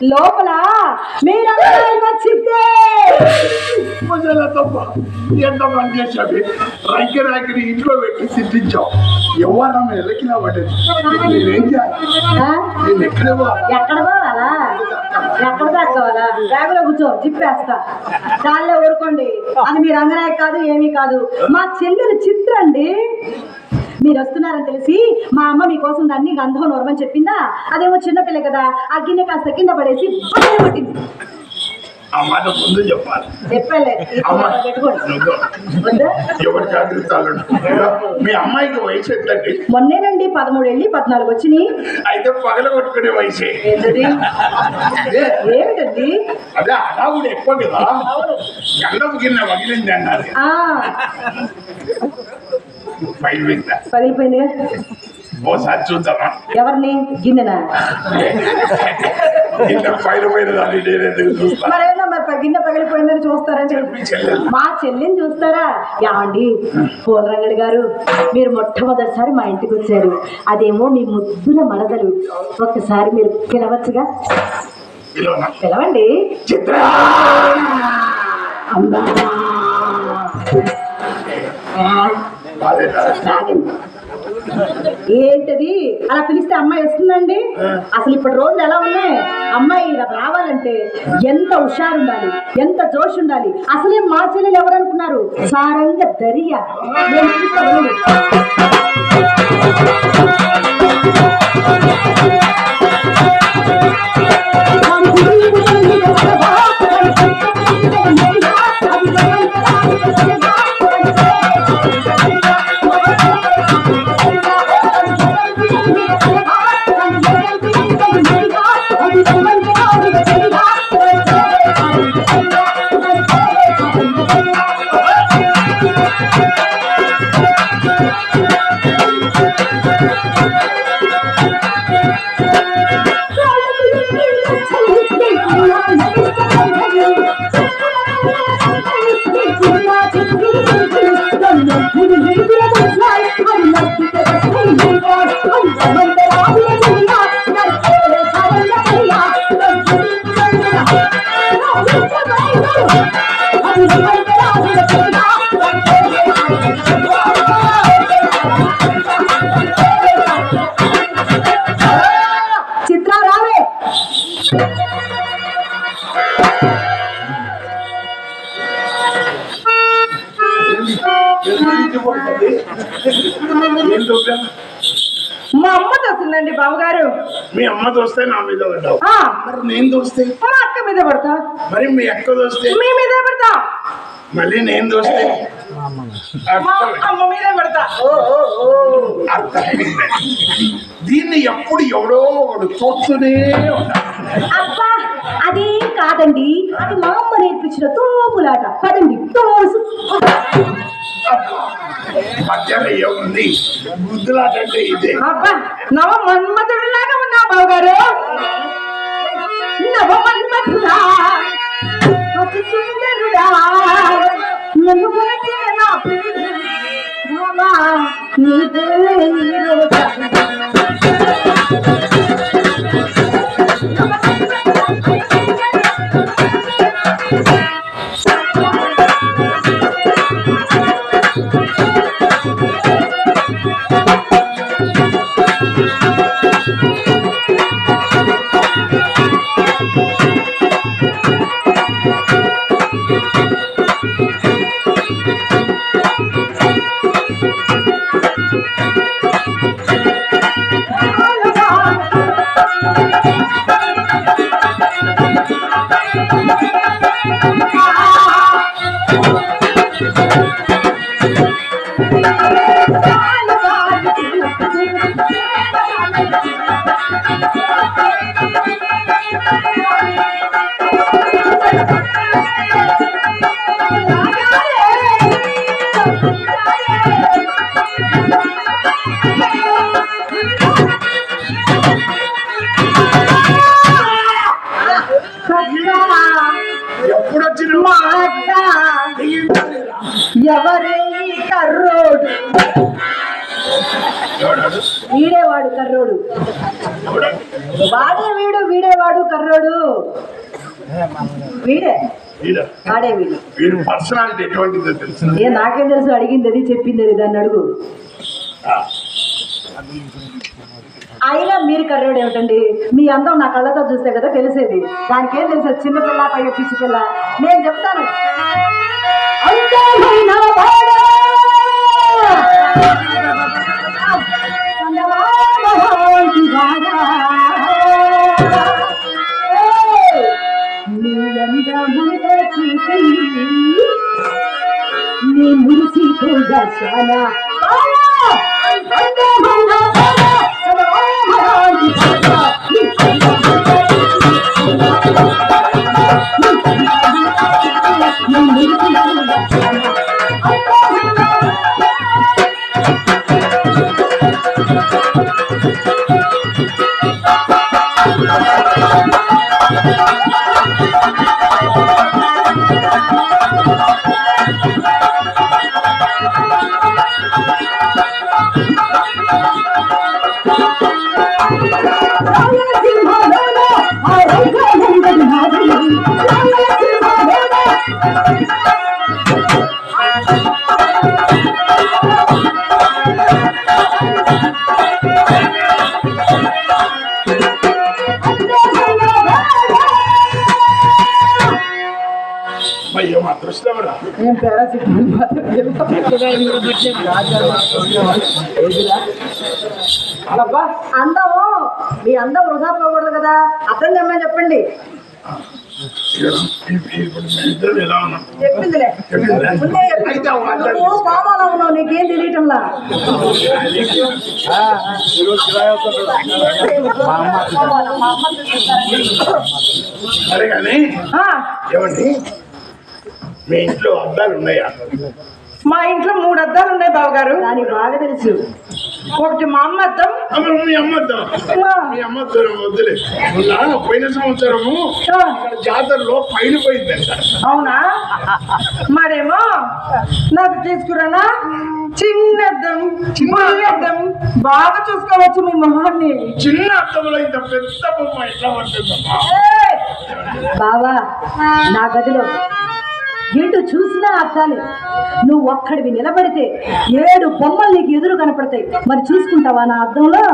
లోపల మీరందరూ వచ్చిందే మొదల తప్ప ఎంత పని చేశావి. రైకి రాకిని ఇంట్లో పెట్టి సిద్ధించావు ఎవరమ్మ ఎలకినా పడ్డది. నేనేం చేయాలి? నేను? ఎక్కడ ఎక్కడ దాక్కోవాలా బ్యాగులో కూర్చో జిప్పేస్తా. దానిలో ఊరుకోండి. అది మీ రంగనాయక్ కాదు ఏమీ కాదు. మా చెల్లెలు చిత్ర అండి. మీరు వస్తున్నారని తెలిసి మా అమ్మ మీకోసం దాన్ని గంధం నోరమని చెప్పిందా? అదేమో చిన్నపిల్ల కదా. ఆ గిన్నె కాస్త కింద పడేసి పట్టింది కొట్టింది ఆ మాట ముందు చెప్పాలి? ఎవరి జాగ్రత్తలు మీ అమ్మాయికి వయసు మొన్నేనండి పదమూడు వెళ్ళి పద్నాలుగు వచ్చినాయి. అయితే పగల కొట్టుకునే వయసే. ఏమిటండి అదే అడావుడు ఎక్కువ కదా. గండం కింద వగిలింది అన్నారు. పగిలిపోయిందిగా? ఓసారి చూద్దామా? ఎవరిని? గిన్నెనా? ఇంత పైన పోయిన దాన్ని నేను ఎందుకు చూస్తాను మరేదో మరి ప- గిన్నె పగిలిపోయిందని చూస్తారండి మీ చెల్లెలు. మా చెల్లిని చూస్తారా? యాండి పూలరంగడి గారు మీరు మొట్టమొదటిసారి మా ఇంటికి వచ్చారు. అదేమో మీ ముద్దుల మరదలు. ఒక్కసారి మీరు పిలవచ్చుగా? పిలవండి. చిత్ర! అమ్మా. అదే. కాదు. ఏంటది? అలా పిలిస్తే అమ్మాయి వస్తుందండి? అసలు ఇప్పుడు రోజులు ఎలా ఉన్నాయి? అమ్మాయి ఇలా రావాలంటే ఎంత హుషారు ఉండాలి ఎంత జోష్ ఉండాలి అసలే మా చెల్లెలు ఎవరనుకున్నారు? సారంగ దరియా. నేను మా అమ్మ చూస్తుందండి బావగారు. మీ అమ్మ చూస్తే నా మీద పడ్డావు. ఆ, మరి నేను చూస్తే మా అక్క మీద పడతా. మరి మీ అక్క చూస్తే మీ మీద పడతా. మళ్ళీ నేను చూస్తే మా. అమ్మ మీద పడతా. అర్థమైంది. దీన్ని ఎప్పుడు ఎవడో ఒకడు చూస్తూనే ఉంటాడు. అబ్బా అదేం కాదండి. అది మా అమ్మ నేర్పించిన తోపులాట. పదండి తోసు. మధ్యలో ఏముంది? బుద్ధులాట అంటే ఇదే. అబ్బా నవ మన్మధుడిలాగా ఉన్నా బావగారు. నవ మన్మధుడా అతి సుందరుడా. నన్ను కొలిచిన నా ప్రియుడు. రామా, నీదే వచ్చిన ఎవరే ఈ కర్రోడు? వాడు వాడు కర్రోడు. వాడే వీడు వీడే వాడు కర్రోడు. వీడే. వీడు. వాడే వీడు. వీడు పర్సనాలిటీ ఎటువంటిదో తెలుసు. ఏ నాకేం తెలుసు? అడిగింది అది చెప్పింది అది దాన్ని అడుగు. అయినా మీరు కర్రోడు ఏమిటండి? మీ అందం నా కళ్ళతో చూస్తే కదా తెలిసేది. దానికి ఏం తెలుసు? చిన్నపిల్ల పై పైగా పిచ్చి పిల్ల. నేను చెప్తాను. నీ నీ మురిసిపోగా చాలా అందము మీ అందం వృధా పోకూడదు కదా. అర్థం తెమ్మని చెప్పండి. చెప్పిందిలే. నువ్వు ఉన్నావు నీకేం తెలియటంలా? సరే కానీ ఏమండి? మీ ఇంట్లో అద్దాలు ఉన్నాయా? మా ఇంట్లో మూడు అద్దాలు ఉన్నాయి బావగారు. దానికి బాగా తెలుసు. ఒకటి మా అమ్మ అద్దం. అమ్మ మీ అమ్మ అద్దం. మీ అమ్మ అద్దం వద్దులే. మొన్న పోయిన సంవత్సరము జాతరలో పైన పోయిందంట. అవునా? మరేమో? నాకు తీసుకురానా? చిన్న అద్దం చిన్న అద్దం. బాగా చూసుకోవచ్చు మీ మొహాన్ని. చిన్న అద్దంలో ఇంత పెద్ద బొమ్మ ఎట్లా పడుతుందమ్మా! బావా నా గదిలో ఎటు చూసినా అర్థాలే. నువ్వు ఒక్కడివి నిలబడితే ఏడు బొమ్మలు నీకు ఎదురు కనపడతాయి. మరి చూసుకుంటావా నా అద్దంలో?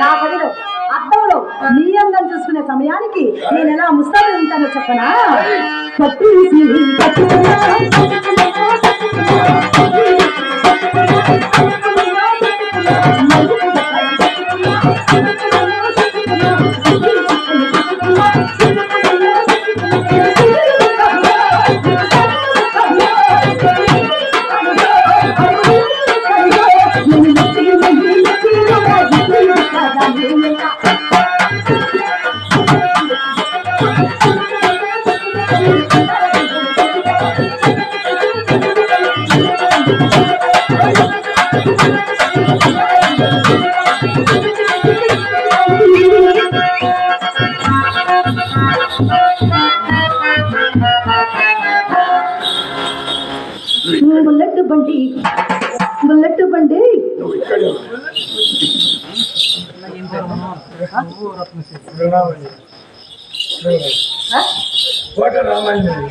నా గదిలో. అర్థంలో నీ అందం చూసుకునే సమయానికి నేను ఎలా ముస్తాబు ఉంటానో చెప్పనా? పట్టేసి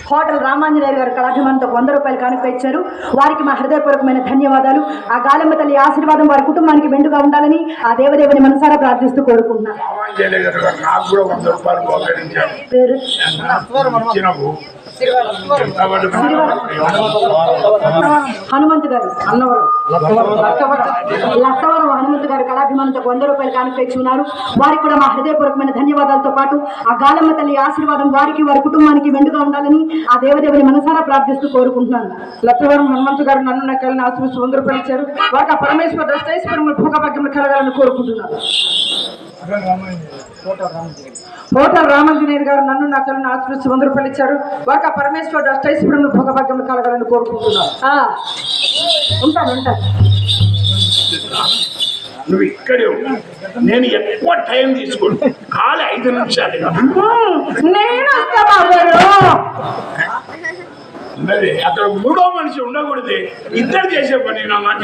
హోటల్ రామాంజనేయులు గారు కళాభిమానంతో వంద రూపాయలు కానుక ఇచ్చారు వారికి మా హృదయపూర్వకమైన ధన్యవాదాలు. ఆ గాలమ్మ తల్లి ఆశీర్వాదం వారి కుటుంబానికి మెండుగా ఉండాలని ఆ దేవదేవుని మనసారా ప్రార్థిస్తూ కోరుకుంటున్నా హనుమంత్ గారు హనుమంతు గారు అన్నవరం. లక్కవరం హనుమంత్ గారు కళాభిమానంతో వంద రూపాయలు కానుక ఉన్నారు. వారికి కూడా మా హృదయపూర్వకమైన ధన్యవాదాలతో పాటు ఆ గాలమ్మ తల్లి ఆశీర్వాదం వారికి వారి కుటుంబానికి వెండుగా ఉండాలని ఆ దేవదేవుని మనసారా ప్రార్థిస్తూ కోరుకుంటున్నాను. లక్కవరం హనుమంతు గారు నన్ను నా కళ్ళని ఆశ్రమిస్తూ వంద రూపాయలు ఇచ్చారు. వారికి ఆ పరమేశ్వర దశేశ్వరం భోగభాగ్యం కలగాలని కోరుకుంటున్నాను. హోటల్ రామాంజనేయులు గారు నన్ను నా కళ్ళని ఆశ్రమిస్తూ వంద రూపాయలు ఇచ్చారు. వారికి ఆ పరమేశ్వర దశేశ్వరం భోగభాగ్యం కలగాలని కోరుకుంటున్నాను. ఉంటాను ఉంటాను. నువ్వు ఇక్కడే. నేను ఎక్కువ టైం తీసుకోను. కాలే ఐదు నిమిషాలు. నేను వస్తా బాబు అక్కడ మూడో మనిషి ఉండకూడదు. ఇద్దరు చేసే పని నా మాట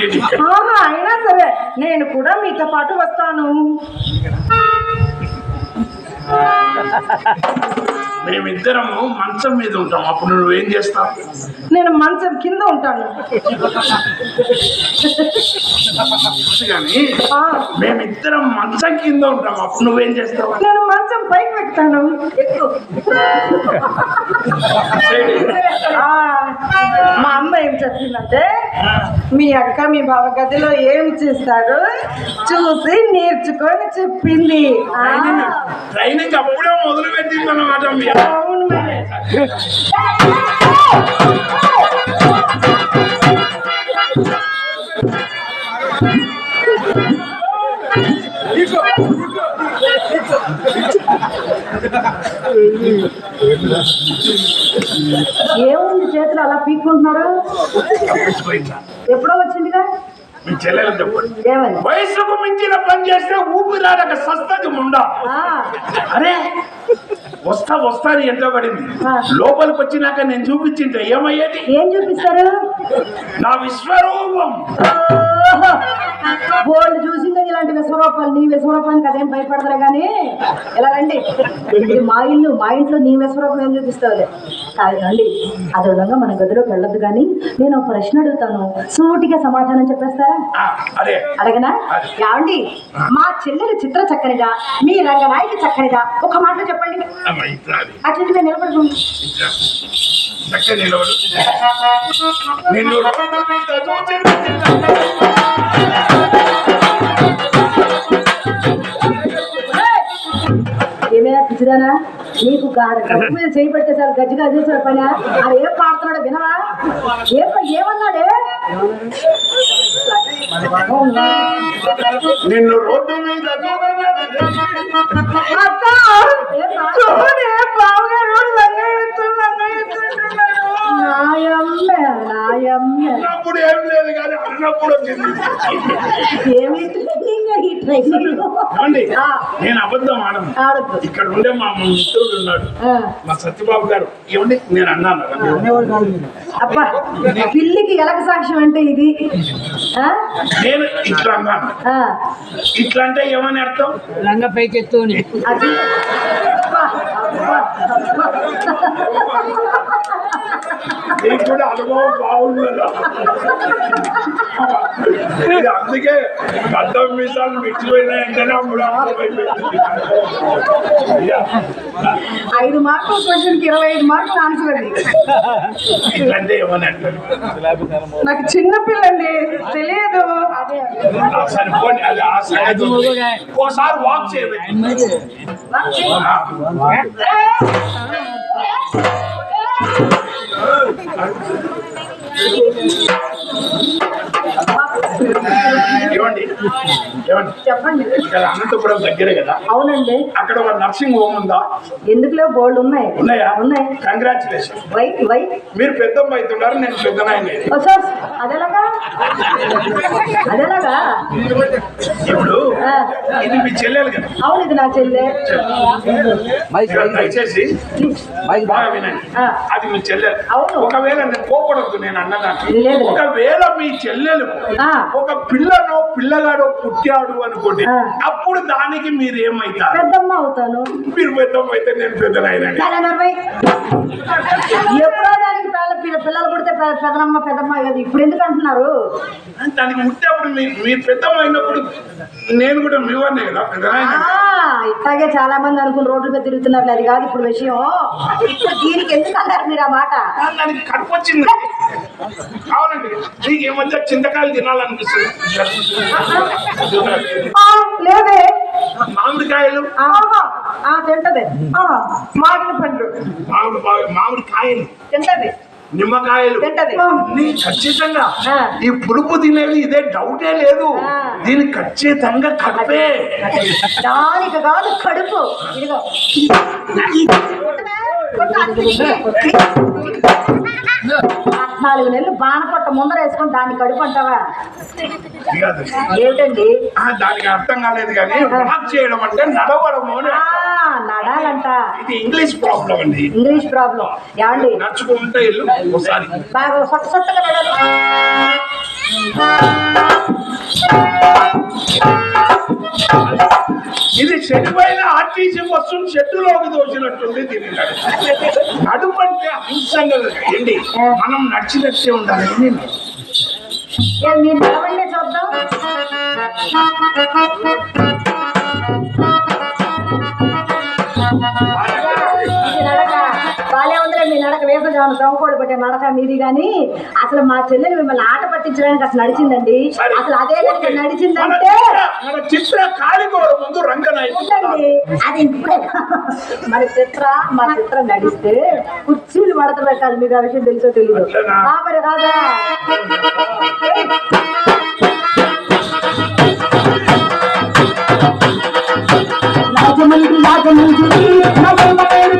అయినా సరే నేను కూడా మీతో పాటు వస్తాను. మేమిద్దరము మంచం మీద ఉంటాం. అప్పుడు నువ్వేం చేస్తావు? నేను మంచం కింద ఉంటాను. కానీ మేమిద్దరం మంచం కింద ఉంటాం. అప్పుడు నువ్వేం చేస్తావు? నేను మంచం పైకి పెడతాను మా అమ్మ ఏం చెప్పిందంటే మీ అక్క మీ బావ గదిలో ఏం చేస్తారు చూసి నేర్చుకొని చెప్పింది. ట్రైనింగ్ అప్పుడే మొదలు పెట్టింది అన్నమాట మీ అవును మరి. ఏముంది చేతులు అలా పీక్కుంటున్నారు? ఎప్పుడో వచ్చిందిగా? మీ చెల్లెలు చెప్పండి. వయసుకు మించిన పని చేస్తే ఊపిరాడక సస్తది ముండా? ఆ, అరే వస్తా వస్తా అని ఎంతో పడింది. లోపలికి వచ్చినాక నేను చూపించింటే ఏమయ్యేది ఏం చూపిస్తారు? నా విశ్వరూపం! బోర్డు చూసింది ఇలాంటి విశ్వరూపాలు నీ విశ్వరూపానికి అదేం భయపడదులే కానీ ఇలా రండి. ఇది మా ఇల్లు మా ఇంట్లో నీ విశ్వరూపం ఏం చూపిస్తావులే? కాదు రండి. అదే విధంగా మన గదిలోకి వెళ్ళొద్దు కానీ నేను ఒక ప్రశ్న అడుగుతాను. సూటిగా సమాధానం చెప్పేస్తారా? అడగనా? ఏమండి? మా చెల్లెలు చిత్ర చక్కనిదా మీ రంగనాయకి చక్కనిదా? ఒక మాట చెప్పండి. అమ్మ, ఇట్లా అది. అట్లా. చక్కగా నిలబడు. నిన్ను ఏమైనా పిచ్చిదానా నీకు గజ్జి మీద చేయి పెడితే సార్ గజ్జిగా అదే పని అది ఏం పాడుతున్నాడు వినవా ఏం ఏమన్నాడే నిన్ను రోడ్డు మీద అన్నప్పుడు ఏం లేదు కానీ అన్నప్పుడు ఏమండి. నేను అబద్ధం ఆడను. ఇక్కడ ఉండే మా మిత్రుడు ఉన్నాడు. మా సత్యబాబు గారు. ఏమండి? నేను అన్నాను. పిల్లికి ఎలక సాక్ష్యం అంటే ఇది? నేను ఇట్లా అన్నాను. ఆ, ఇట్లా అంటే ఏమని అర్థం? లంగ పైకెత్తుని అది అబ్బా, అబ్బా, అబ్బా. నీకు కూడా అనుభవం బాగుండదు? ఇది అందుకే అర్థం మీసాలు మిచ్చిపోయినాయంటేనే అప్పుడు. ఐదు మార్కులు క్వశ్చన్ ఇరవై ఐదు మార్కులు ఆన్సర్ అది. నాకు చిన్న పిల్లండి తెలియదు. ఓసారి వాక్ చేయదు ఇక్కడ అనంతపురం దగ్గరే కదా. అవునండి. అక్కడ ఒక నర్సింగ్ హోమ్ ఉందా? ఎందుకులో? బోల్డ్ ఉన్నాయి. ఉన్నాయా? ఉన్నాయి. కంగ్రాచులేషన్ వై వై. మీరు పెద్దమ్మ అవుతున్నారు నేను పెద్దనాయన అదేలాగా? అదేలాగా? ఇప్పుడు ఇది మీ చెల్లెలు కదా? అవును ఇది నా చెల్లె. దయచేసి బాగా వినండి. అది మీ చెల్లెలు అవును. ఒకవేళ నేను కోపడద్దు నేను అన్నదాన్ని. ఒకవేళ మీ చెల్లెలు. ఒక పిల్లనో పిల్లగాడో పుట్టాడు అనుకోండి. అప్పుడు దానికి మీరు ఏమైతారు? పెద్దమ్మ అవుతాను. మీరు పెద్దమ్మ అయితే నేను నలభై ఎప్పుడో దానికి పిల్ల పిల్ల- పిల్లలు పుడితే పెద్దమ్మ కదా ఇప్పుడు ఎందుకు అంటున్నారు? దానికి పుట్టినప్పుడు మీ అయినప్పుడు నేను కూడా మీ వాడినే కదా ఇట్లాగే చాలా మంది అనుకుని రోడ్ల మీద తిరుగుతున్నారు అది కాదు ఇప్పుడు విషయం. ఇప్పుడు దీనికి ఎందుకు అన్నారు మీరు ఆ మాట? దానికి కడుపు వచ్చింది. అవునండి నీకు ఈ మధ్య చింతకాయలు తినాలనిపిస్తుంది. లేదే. మామిడికాయలు. తింటది. ఆ, మామిడి పండ్లు మామిడి బా- మామిడి కాయలు. తింటది. నిమ్మకాయలు. నీ ఖచ్చితంగా. ఈ పులుపు తినేది ఇదే డౌటే లేదు. దీని ఖచ్చితంగా కడుపే. దానికి కాదు కడుపు. ఇదిగో. పద్నాలుగు నెలలు బాణపట్ట ముందర వేసుకొని దాన్ని కడుపు అంటావా. ఏమిటండి దానికి అర్థం కాలేదు కానీ వాక్ చేయడం అంటే నడవడము అని ఆ, అర్థం. నడాలంట. ఇది ఇంగ్లీష్ ప్రాబ్లం అండి. ఇంగ్లీష్ ప్రాబ్లం ఏమండి? నడుచుకుంటే ఇల్లు ఒకసారి. బాగా సొట్ట సొట్టగా నడాలి ఇది చెడిపోయిన ఆర్టీసీ బస్సు షెడ్డులోకి దోచినట్టుంది దీని. నడుపు అంటే అహింసంగా ఏంటి మనం నడిచినట్టే ఉండాలి. చూద్దాం. జాను దొంగకోడు పెట్టే నడక మీది కానీ అసలు మా చెల్లెలు మిమ్మల్ని ఆట పట్టించడానికి అసలు నడిచిందండి. అసలు అదే నడిచిందంటే అది ఇప్పుడే మన చిత్ర మా చిత్ర నడిస్తే కుర్చీలు మడత పెట్టాలి మీకు ఆ విషయం తెలుసో తెలియదు మరి కాదా రాజమండ్రి రాజమండ్రి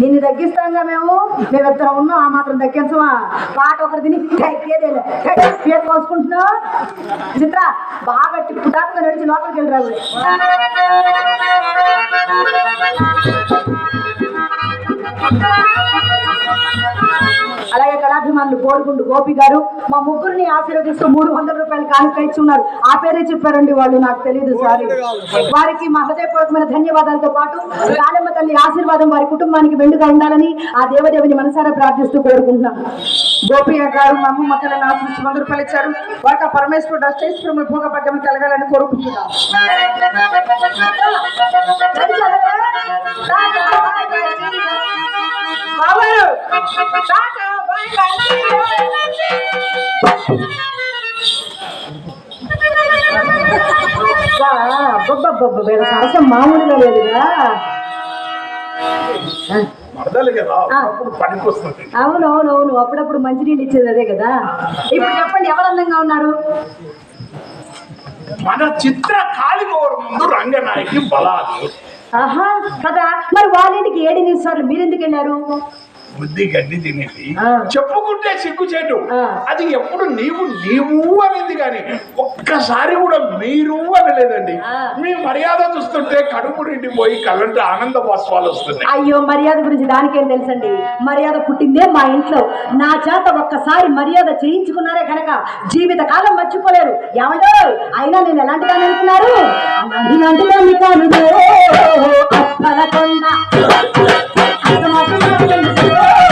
నిన్ను తగ్గిస్తాంగా మేము. మేమిద్దరం ఉన్నాం ఆ మాత్రం తగ్గించమా? పాట ఒకరి తిని తగ్గేదేలే పేరు కోసుకుంటున్నావు చిత్ర బాగా టిప్పుటాపుగా నడిచి లోపలికి వెళ్ళి అలాగే కళాభిమానులు కోరుకుంటూ గోపి గారు మా ముగ్గురిని ఆశీర్వదిస్తూ మూడు వందల రూపాయలు కానుక ఇచ్చి ఉన్నారు ఆ పేరే చెప్పారండి వాళ్ళు నాకు తెలియదు సారీ వారికి మా హృదయపూర్వకమైన ధన్యవాదాలతో పాటు కాళమ్మ తల్లి ఆశీర్వాదం వారి కుటుంబానికి వెండుగా ఉండాలని ఆ దేవదేవిని మనసారా ప్రార్థిస్తూ కోరుకుంటున్నాం గోపి గారు మా అమ్మ మొక్కలను ఆశించి వంద రూపాయలు ఇచ్చారు వారికి ఆ పరమేశ్వరుడు అష్టేశ్వరం భోగపడ్డం కలగాలని కోరుకుంటున్నాం సరసం మామూలుగా లేదుగా అవును అవును అవును. అప్పుడప్పుడు మంచినీళ్ళు ఇచ్చేది అదే కదా. ఇప్పుడు చెప్పండి ఎవరు అందంగా ఉన్నారు? మన చిత్ర కాలికోరు ముందు రంగనాయకి ఆహా కదా. మరి వాళ్ళ ఇంటికి ఏడు నిమిషాలు మీరు ఎందుకు వెళ్ళారు? బుద్ధి గడ్డి తినేది. ఆ. చెప్పుకుంటే సిగ్గుచేటు. అది ఎప్పుడు నీవు నీవు అనేది కానీ ఒక్కసారి కూడా మీరు అనలేదండి. మీ మర్యాద చూస్తుంటే కడుపు నిండిపోయి కళ్ళంటే ఆనంద బాష్పాలు వస్తున్నాయి. అయ్యో మర్యాద గురించి దానికేం తెలుసండి? మర్యాద పుట్టిందే మా ఇంట్లో. నా చేత ఒక్కసారి మర్యాద చేయించుకున్నారే కనుక జీవిత కాలం మర్చిపోలేరు. ఏమండో? అయినా నేను ఎలాంటి దాన్ని అనుకున్నారు ఇలాంటి దాన్ని కాను అప్పలకొండ నా అప్పల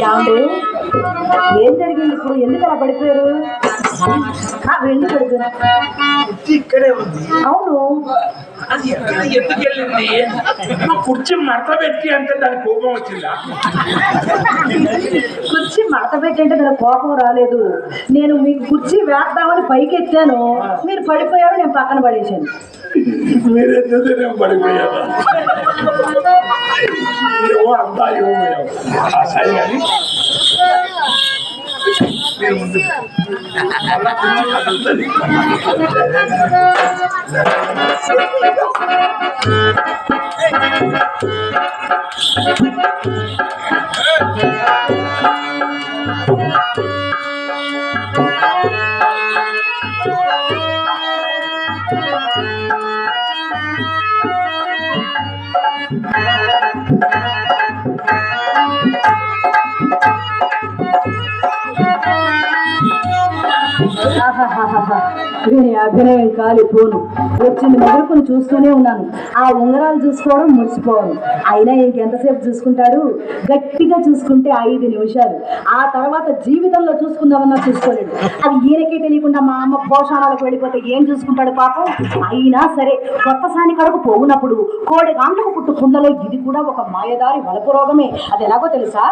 ఏమండి ఏం జరిగింది ఇప్పుడు? ఎందుకు అలా పడిపోయారు? ఎందుకు పడిపోయారు ఇక్కడే ఉంది. అవును. అది ఎక్కడ ఎందుకు వెళ్ళింది నువ్వు కుర్చీ మడత పెట్టి అంటే దాని కోపం వచ్చిందా? కుర్చీ మడత పెట్టంటే నాకు కోపం రాలేదు. నేను మీకు కుర్చీ వేద్దామని పైకి ఎత్తాను. మీరు పడిపోయారు నేను పక్కన పడేసాను మీరెందుకు నేను పడిపోయాను? ఏవో అంతా ఏమో సరే కానీ మీరు ముందు అలా కుర్చీ కదులుతుంది. ఆహాహాహాహా. నేను అభినయం కాలిపోను వచ్చింది మొదలుకొని చూస్తూనే ఉన్నాను. ఆ ఉంగరాలు చూసుకోవడం మురిసిపోవడం. అయినా ఇంకెంతసేపు చూసుకుంటాడు? గట్టిగా చూసుకుంటే ఐదు నిమిషాలు. ఆ తర్వాత జీవితంలో చూసుకుందామన్నా చూసుకోలేడు అది ఈయనకే తెలియకుండా మా అమ్మ పోషణాలకు వెళ్ళిపోతే ఏం చూసుకుంటాడు పాపం? అయినా సరే కొత్త సాని కడుపు పోగునప్పుడు కోడి గాంట్లకు పుట్టు కుండలో ఇది కూడా ఒక మాయదారి వలపు రోగమే. అది ఎలాగో తెలుసా?